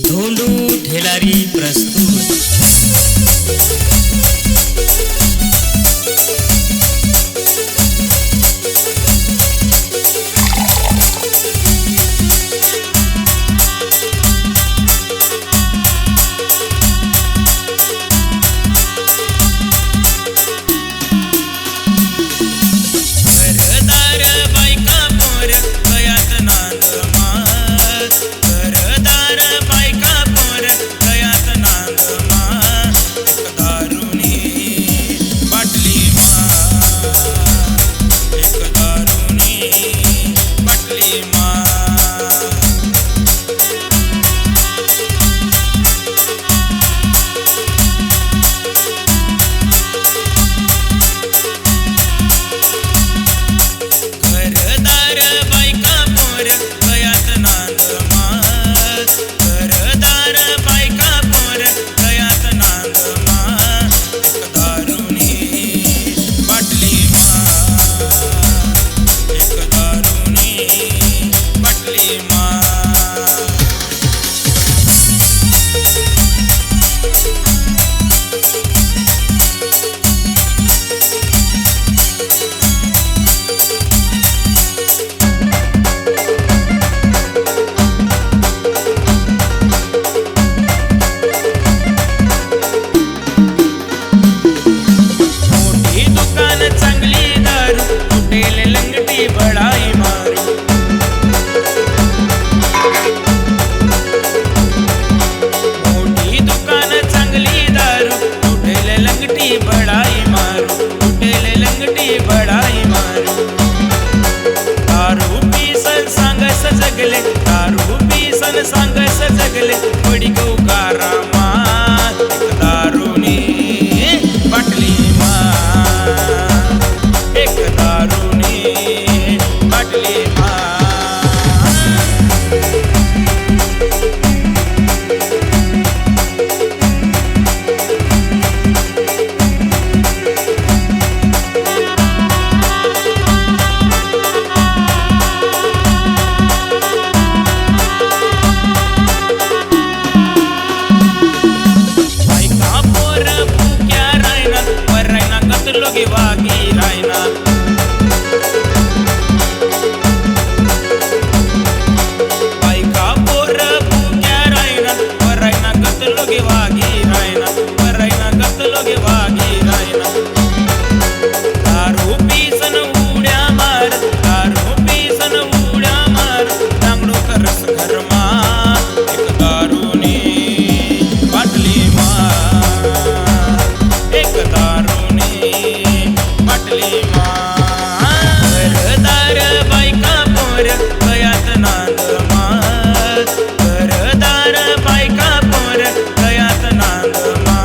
धोंडू ठेलारी प्रस्तुत। आपली मारदार बायका पोर कयात नांद मारदार बायका पोर कयात नांद मा